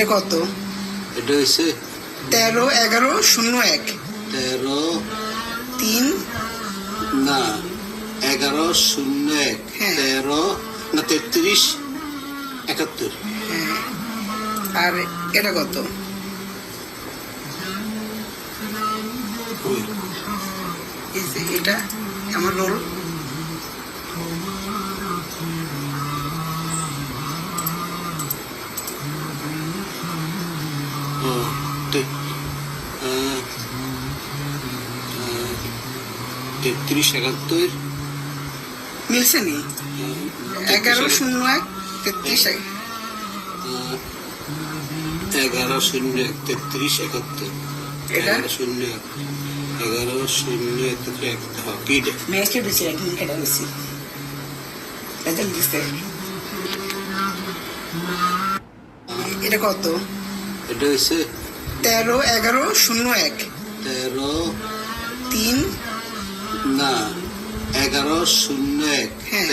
এটা কত? এটা হয়েছে তেরো এগারো শূন্য এক। তেরো তিন? না এগারো শূন্য এক। হ্যাঁ। তেরো না তেত্রিশ একাত্তর। হ্যাঁ। আর এটা কত? এটা আমার রোল তেত্রিশ একাত্তর। মিলছে নি এগারো শূন্য এক তেত্রিশ এক। এগারো শূন্য এক তেত্রিশ একাত্তর? এগারো শূন্য এক এগারো শূন্য এক হ্যাঁ, এটা? ম্যাচটা বেশি এক মিনিট বেশি এটা দিচ্ছে এটা কত? এটা হচ্ছে তেরো এগারো শূন্য এক। তেরো তিন। না এগারো শূন্য এক। হ্যাঁ।